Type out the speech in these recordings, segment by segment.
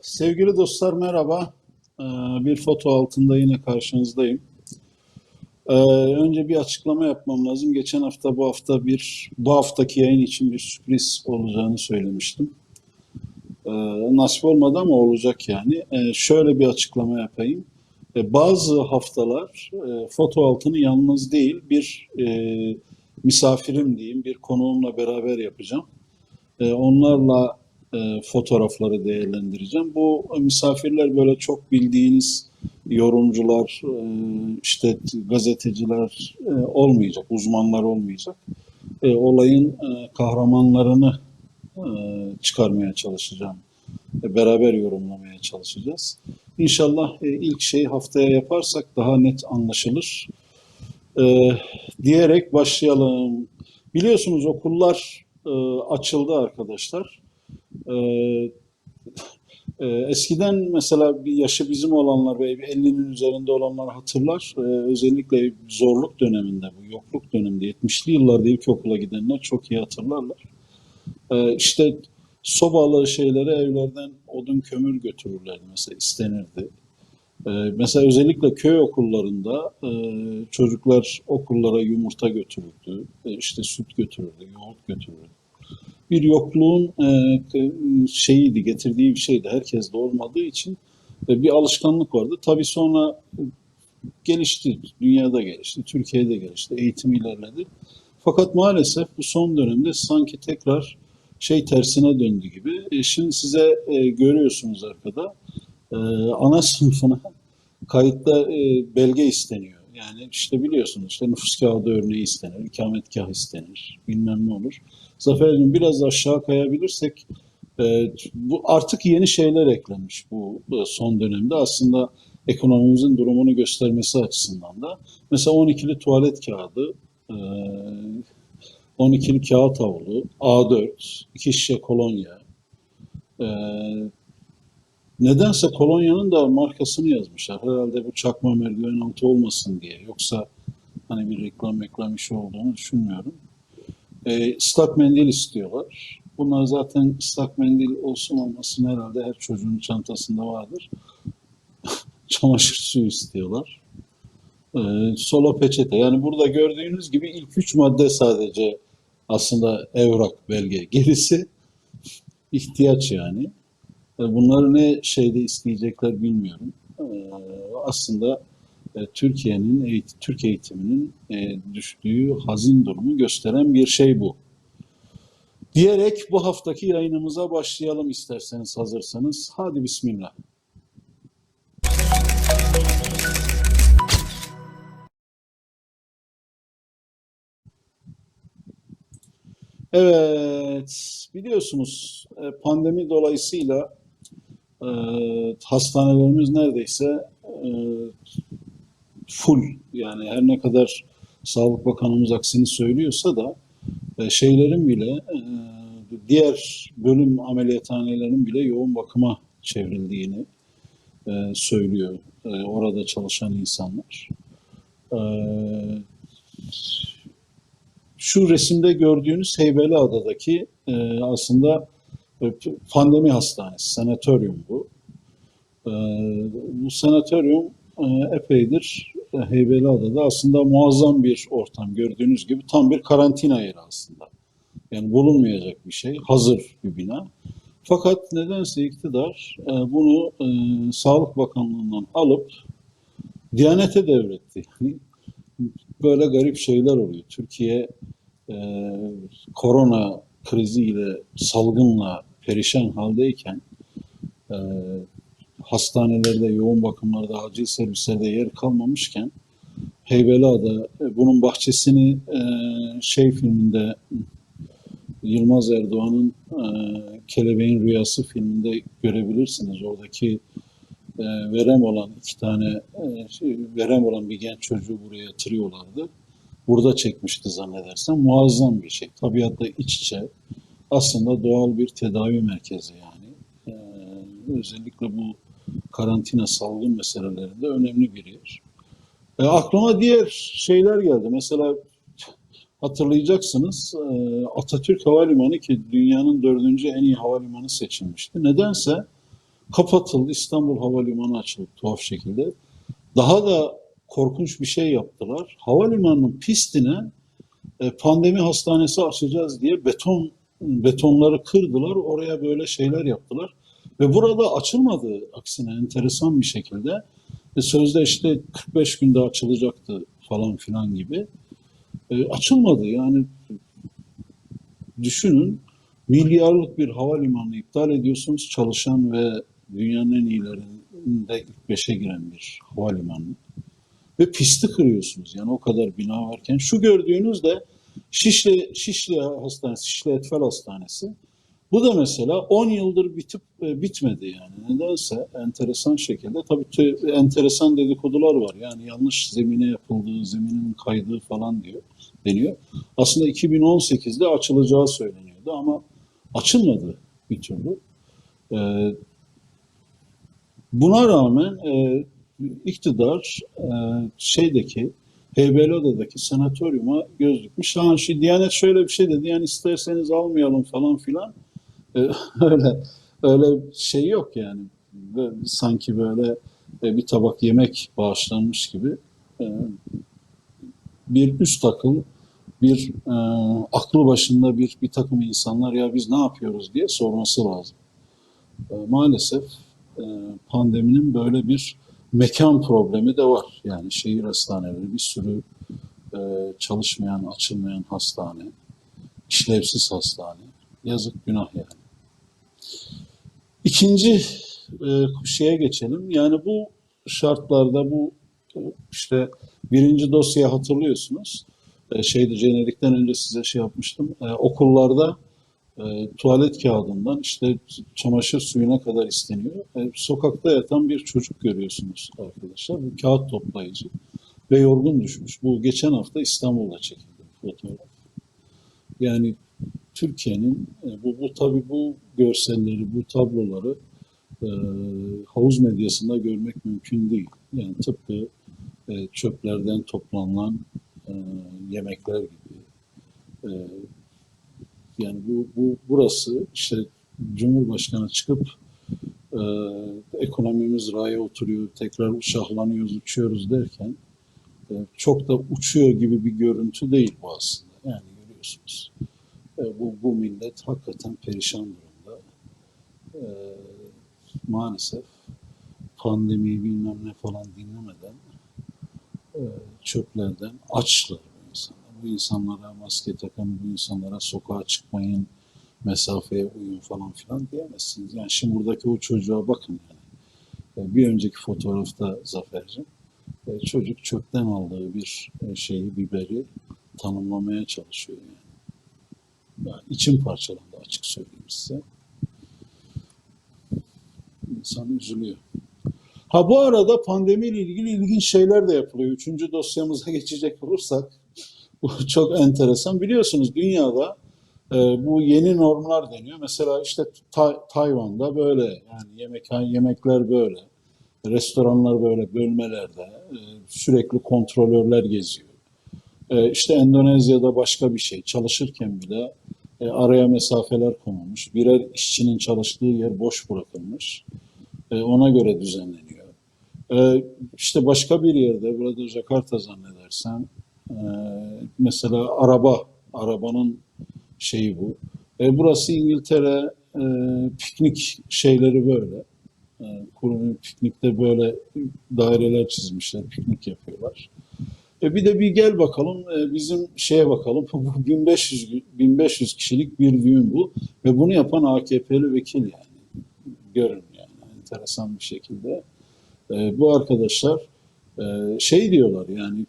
Sevgili dostlar merhaba. Ee, Bir foto altında yine karşınızdayım. Ee, Önce bir açıklama yapmam lazım. Geçen hafta bu hafta bir bu haftaki yayın için bir sürpriz olacağını söylemiştim. Ee, Nasip olmadı ama olacak yani. Şöyle bir açıklama yapayım. Bazı haftalar e, foto altını yalnız değil bir e, misafirim diyeyim bir konuğumla beraber yapacağım. Onlarla e, fotoğrafları değerlendireceğim. Bu misafirler böyle çok bildiğiniz yorumcular, e, işte gazeteciler e, olmayacak, uzmanlar olmayacak. E, Olayın e, kahramanlarını e, çıkarmaya çalışacağım. E, Beraber yorumlamaya çalışacağız. İnşallah e, ilk şeyi haftaya yaparsak daha net anlaşılır. E, Diyerek başlayalım. Biliyorsunuz okullar e, açıldı arkadaşlar. Ee, e, eskiden mesela bir yaşı bizim olanlar ve 50'nin üzerinde olanlar hatırlar. Ee, özellikle zorluk döneminde, bu yokluk döneminde 70'li yıllarda ilkokula gidenler çok iyi hatırlarlar. Ee, işte sobalı şeyleri evlerden odun kömür götürürlerdi mesela istenirdi. Ee, mesela özellikle köy okullarında e, çocuklar okullara yumurta götürürdü, e, işte süt götürürdü, yoğurt götürürdü bir yokluğun e, şeyiydi, getirdiği bir şeydi. Herkes de olmadığı için e, bir alışkanlık vardı. Tabii sonra gelişti, dünyada gelişti, Türkiye'de gelişti, eğitim ilerledi. Fakat maalesef bu son dönemde sanki tekrar şey tersine döndü gibi. E, şimdi size görüyorsunuz arkada ana sınıfına kayıtta belge isteniyor. Yani işte biliyorsunuz işte nüfus kağıdı örneği istenir, ikametgah istenir, bilmem ne olur. Zafer'cim biraz aşağı kayabilirsek e, bu artık yeni şeyler eklenmiş bu, bu son dönemde aslında ekonomimizin durumunu göstermesi açısından da. Mesela 12'li tuvalet kağıdı, e, 12'li kağıt havlu, A4, iki şişe kolonya. E, nedense kolonyanın da markasını yazmışlar. Herhalde bu çakma merdiven altı olmasın diye. Yoksa hani bir reklam reklam işi olduğunu düşünmüyorum. E, ıslak mendil istiyorlar. Bunlar zaten ıslak mendil olsun olmasın herhalde her çocuğun çantasında vardır. Çamaşır suyu istiyorlar. E, solo peçete. Yani burada gördüğünüz gibi ilk üç madde sadece aslında evrak, belge. Gerisi ihtiyaç yani. E, bunları ne şeyde isteyecekler bilmiyorum. E, aslında e, Türkiye'nin Türk eğitiminin düştüğü hazin durumu gösteren bir şey bu. Diyerek bu haftaki yayınımıza başlayalım isterseniz hazırsanız. Hadi bismillah. Evet, biliyorsunuz pandemi dolayısıyla e, hastanelerimiz neredeyse e, full yani her ne kadar Sağlık Bakanımız aksini söylüyorsa da e, şeylerin bile e, diğer bölüm ameliyathanelerinin bile yoğun bakıma çevrildiğini e, söylüyor e, orada çalışan insanlar. E, şu resimde gördüğünüz Heybeliada'daki e, aslında pandemi hastanesi, sanatoryum bu. E, bu sanatoryum e, epeydir Heybeliada'da aslında muazzam bir ortam gördüğünüz gibi tam bir karantina yeri aslında. Yani bulunmayacak bir şey, hazır bir bina. Fakat nedense iktidar e, bunu e, Sağlık Bakanlığı'ndan alıp Diyanet'e devretti. Yani böyle garip şeyler oluyor. Türkiye korona kriziyle, salgınla perişan haldeyken e, hastanelerde, yoğun bakımlarda, acil servislerde yer kalmamışken Heybeliada e, bunun bahçesini e, şey filminde Yılmaz Erdoğan'ın e, Kelebeğin Rüyası filminde görebilirsiniz. Oradaki e, verem olan iki tane e, şey, verem olan bir genç çocuğu buraya yatırıyorlardı. Burada çekmişti zannedersem. Muazzam bir şey. Tabiatla iç içe. Aslında doğal bir tedavi merkezi yani. E, özellikle bu karantina salgın meselelerinde önemli bir yer. E, aklıma diğer şeyler geldi. Mesela hatırlayacaksınız e, Atatürk Havalimanı ki dünyanın dördüncü en iyi havalimanı seçilmişti. Nedense kapatıldı. İstanbul Havalimanı açıldı tuhaf şekilde. Daha da korkunç bir şey yaptılar. Havalimanının pistine e, pandemi hastanesi açacağız diye beton betonları kırdılar. Oraya böyle şeyler yaptılar. Ve burada açılmadı aksine enteresan bir şekilde. E, sözde işte 45 günde açılacaktı falan filan gibi. E, açılmadı yani düşünün milyarlık bir havalimanı iptal ediyorsunuz çalışan ve dünyanın en iyilerinde ilk beşe giren bir havalimanı ve pisti kırıyorsunuz yani o kadar bina varken şu gördüğünüz de Şişli Şişli Hastanesi Şişli Etfel Hastanesi bu da mesela 10 yıldır bitip e, bitmedi yani nedense enteresan şekilde tabii enteresan dedikodular var yani yanlış zemine yapıldığı zeminin kaydığı falan diyor deniyor. Aslında 2018'de açılacağı söyleniyordu ama açılmadı bir türlü. Ee, buna rağmen e, iktidar e, şeydeki Heybeliada'daki sanatoryuma göz dikmiş. Ha, şu Diyanet şöyle bir şey dedi yani isterseniz almayalım falan filan. Ee, öyle öyle şey yok yani. Böyle, sanki böyle e, bir tabak yemek bağışlanmış gibi e, bir üst akıl bir e, aklı başında bir bir takım insanlar ya biz ne yapıyoruz diye sorması lazım. E, maalesef e, pandeminin böyle bir mekan problemi de var. Yani şehir hastaneleri bir sürü e, çalışmayan, açılmayan hastane, işlevsiz hastane. Yazık günah yani. İkinci e, şeye geçelim. Yani bu şartlarda bu işte birinci dosyayı hatırlıyorsunuz. E, şeyde jenerikten önce size şey yapmıştım. E, okullarda e, tuvalet kağıdından işte çamaşır suyuna kadar isteniyor. E, sokakta yatan bir çocuk görüyorsunuz arkadaşlar. Bu kağıt toplayıcı ve yorgun düşmüş. Bu geçen hafta İstanbul'da çekildi fotoğraf. Yani Türkiye'nin e, bu, bu tabii bu görselleri, bu tabloları e, havuz medyasında görmek mümkün değil. Yani tıpkı e, çöplerden toplanılan e, yemekler gibi. E, yani bu, bu burası işte Cumhurbaşkanı çıkıp e, ekonomimiz raya oturuyor, tekrar şahlanıyoruz, uçuyoruz derken e, çok da uçuyor gibi bir görüntü değil bu aslında. Yani görüyorsunuz. E, bu, bu millet hakikaten perişan durumda. E, maalesef pandemiyi bilmem ne falan dinlemeden e, çöplerden açlar bu insanlar. Bu insanlara maske takın, bu insanlara sokağa çıkmayın, mesafeye uyun falan filan diyemezsiniz. Yani şimdi buradaki o çocuğa bakın yani. E, Bir önceki fotoğrafta Zafer'cim e, çocuk çöpten aldığı bir e, şeyi, biberi tanımlamaya çalışıyor yani. yani içim parçalandı açık söyleyeyim size. İnsan üzülüyor. Ha bu arada pandemiyle ilgili ilginç şeyler de yapılıyor. Üçüncü dosyamıza geçecek olursak bu çok enteresan. Biliyorsunuz dünyada e, bu yeni normlar deniyor. Mesela işte Ta- Tayvan'da böyle yani yemek yemekler böyle. Restoranlar böyle bölmelerde e, sürekli kontrolörler geziyor. E, işte Endonezya'da başka bir şey. Çalışırken bile e, araya mesafeler konulmuş. Birer işçinin çalıştığı yer boş bırakılmış. E, ona göre düzenleniyor. E, işte başka bir yerde, burada Jakarta zannedersem, e, mesela araba, arabanın şeyi bu. E, burası İngiltere, e, piknik şeyleri böyle. E, kurum piknikte böyle daireler çizmişler, piknik yapıyorlar. E bir de bir gel bakalım e, bizim şeye bakalım. Bu 1500 gü- 1500 kişilik bir düğün bu ve bunu yapan AKP'li vekil yani. Görün yani enteresan bir şekilde. E, bu arkadaşlar e, şey diyorlar yani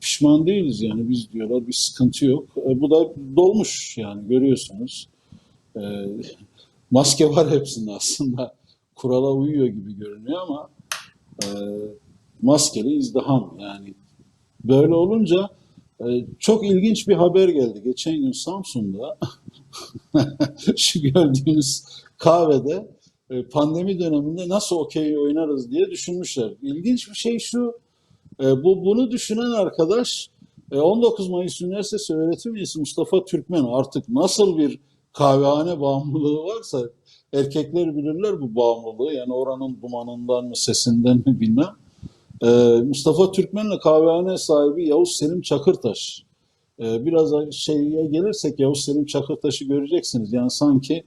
pişman değiliz yani biz diyorlar bir sıkıntı yok. E, bu da dolmuş yani görüyorsunuz. E, maske var hepsinde aslında. Kurala uyuyor gibi görünüyor ama e, maskeli izdiham yani Böyle olunca e, çok ilginç bir haber geldi. Geçen gün Samsun'da şu gördüğünüz kahvede e, pandemi döneminde nasıl okey oynarız diye düşünmüşler. İlginç bir şey şu, e, bu bunu düşünen arkadaş e, 19 Mayıs Üniversitesi öğretim üyesi Mustafa Türkmen artık nasıl bir kahvehane bağımlılığı varsa erkekler bilirler bu bağımlılığı. Yani oranın dumanından mı sesinden mi bilmem. Ee, Mustafa Türkmen'le kahvehane sahibi Yavuz Selim Çakırtaş. Ee, biraz şeye gelirsek Yavuz Selim Çakırtaş'ı göreceksiniz. Yani sanki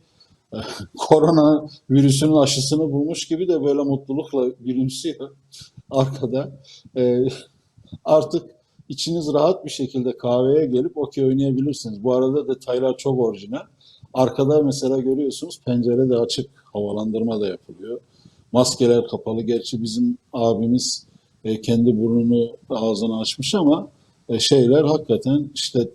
e, korona virüsünün aşısını bulmuş gibi de böyle mutlulukla gülümsüyor arkada. Ee, artık içiniz rahat bir şekilde kahveye gelip okey oynayabilirsiniz. Bu arada detaylar çok orijinal. Arkada mesela görüyorsunuz pencere de açık, havalandırma da yapılıyor. Maskeler kapalı. Gerçi bizim abimiz e, kendi burnunu ağzını açmış ama e, şeyler hakikaten işte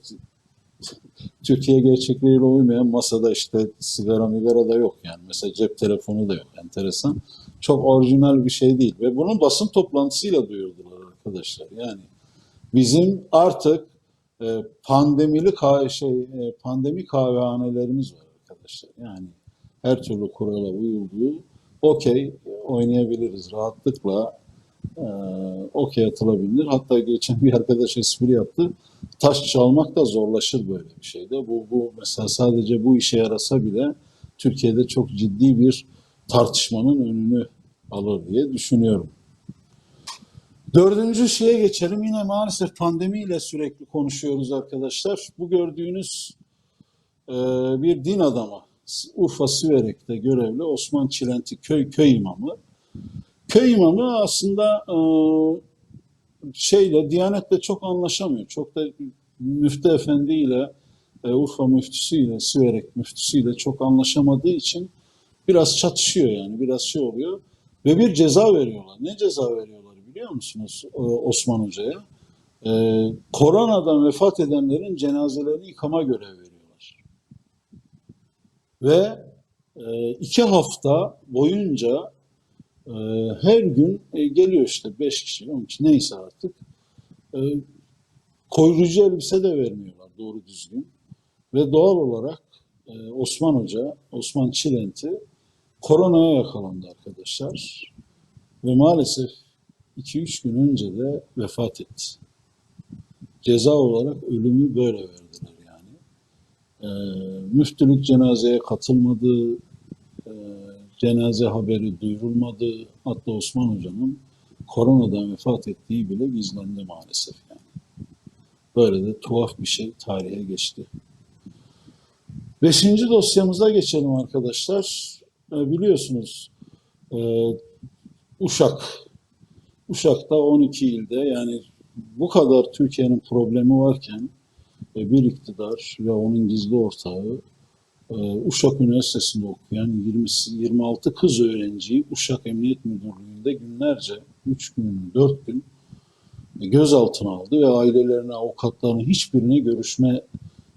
Türkiye gerçekleriyle uymayan masada işte sigara migara da yok yani. Mesela cep telefonu da yok. Enteresan. Çok orijinal bir şey değil. Ve bunun basın toplantısıyla duyurdular arkadaşlar. Yani bizim artık e, pandemili kah- şey e, pandemi kahvehanelerimiz var arkadaşlar. Yani her türlü kurala uyulduğu okey oynayabiliriz rahatlıkla e, okey atılabilir. Hatta geçen bir arkadaş espri yaptı. Taş çalmak da zorlaşır böyle bir şeyde. Bu, bu mesela sadece bu işe yarasa bile Türkiye'de çok ciddi bir tartışmanın önünü alır diye düşünüyorum. Dördüncü şeye geçelim. Yine maalesef pandemiyle sürekli konuşuyoruz arkadaşlar. Bu gördüğünüz e, bir din adamı. Urfa Siverek'te görevli Osman Çilenti köy köy imamı. Köy imamı aslında e, şeyle Diyanet'le çok anlaşamıyor. Çok da Müftü Efendi ile e, Urfa müftüsüyle, Siverek müftüsüyle çok anlaşamadığı için biraz çatışıyor yani. Biraz şey oluyor. Ve bir ceza veriyorlar. Ne ceza veriyorlar biliyor musunuz e, Osman Hoca'ya? E, koronadan vefat edenlerin cenazelerini yıkama görevi veriyorlar. Ve e, iki hafta boyunca her gün e, geliyor işte beş kişi, on kişi neyse artık. E, koyucu elbise de vermiyorlar doğru düzgün. Ve doğal olarak e, Osman Hoca, Osman Çilenti koronaya yakalandı arkadaşlar. Ve maalesef 2-3 gün önce de vefat etti. Ceza olarak ölümü böyle verdiler yani. E, müftülük cenazeye katılmadı, cenaze haberi duyurulmadı. Hatta Osman Hoca'nın koronadan vefat ettiği bile gizlendi maalesef yani. Böyle de tuhaf bir şey tarihe geçti. Beşinci dosyamıza geçelim arkadaşlar. E, biliyorsunuz e, Uşak. Uşak'ta 12 ilde yani bu kadar Türkiye'nin problemi varken e, bir iktidar ve onun gizli ortağı Uşak Üniversitesi'nde okuyan 20, 26 kız öğrenciyi Uşak Emniyet Müdürlüğü'nde günlerce, 3 gün, 4 gün e, gözaltına aldı ve ailelerine, avukatlarına hiçbirine görüşme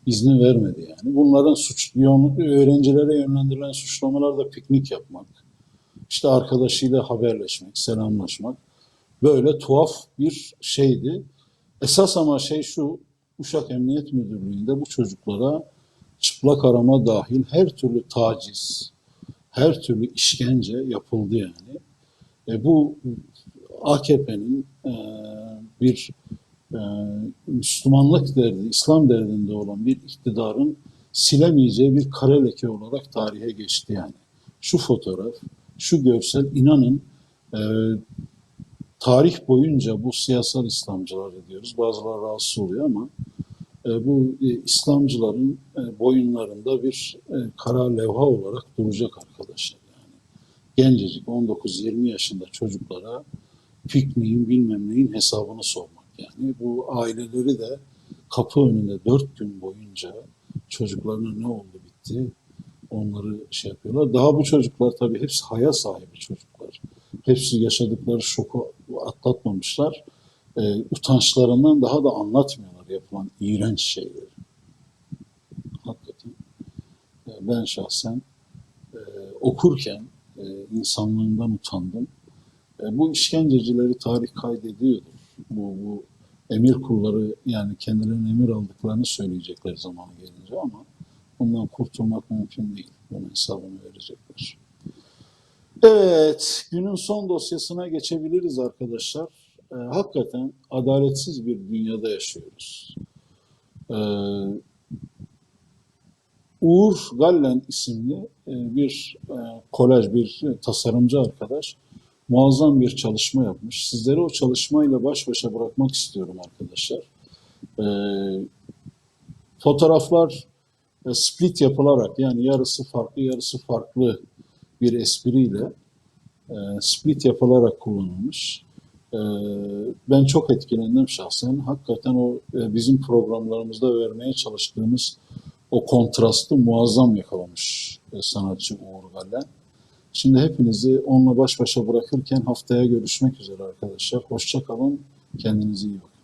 izni vermedi yani. Bunların suç, öğrencilere yönlendirilen suçlamalar da piknik yapmak, işte arkadaşıyla haberleşmek, selamlaşmak böyle tuhaf bir şeydi. Esas ama şey şu, Uşak Emniyet Müdürlüğü'nde bu çocuklara çıplak arama dahil her türlü taciz, her türlü işkence yapıldı yani. E bu AKP'nin e, bir e, Müslümanlık derdi, İslam derdinde olan bir iktidarın silemeyeceği bir kare leke olarak tarihe geçti yani. Şu fotoğraf, şu görsel inanın e, tarih boyunca bu siyasal İslamcılar diyoruz. Bazıları rahatsız oluyor ama bu e, İslamcıların e, boyunlarında bir e, kara levha olarak duracak arkadaşlar. Yani gencecik 19-20 yaşında çocuklara pikniğin bilmem neyin hesabını sormak. Yani bu aileleri de kapı önünde dört gün boyunca çocuklarına ne oldu bitti onları şey yapıyorlar. Daha bu çocuklar tabii hepsi haya sahibi çocuklar. Hepsi yaşadıkları şoku atlatmamışlar. E, utançlarından daha da anlatmıyorlar yapılan iğrenç şeyleri. Hakikaten e, ben şahsen e, okurken e, insanlığından utandım. E, bu işkencecileri tarih kaydediyordur. Bu, bu emir kulları yani kendilerine emir aldıklarını söyleyecekler zamanı gelince ama bundan kurtulmak mümkün değil. Bunun hesabını verecekler. Evet, günün son dosyasına geçebiliriz arkadaşlar. E, hakikaten adaletsiz bir dünyada yaşıyoruz. E, Uğur Gallen isimli e, bir e, kolaj, bir tasarımcı arkadaş muazzam bir çalışma yapmış. Sizleri o çalışmayla baş başa bırakmak istiyorum arkadaşlar. E, fotoğraflar e, split yapılarak yani yarısı farklı yarısı farklı bir espriyle e, split yapılarak kullanılmış. E, ben çok etkilendim şahsen. Hakikaten o e, bizim programlarımızda vermeye çalıştığımız o kontrastı muazzam yakalamış e, sanatçı Uğur Gallen. Şimdi hepinizi onunla baş başa bırakırken haftaya görüşmek üzere arkadaşlar. Hoşça kalın, kendinize iyi bakın.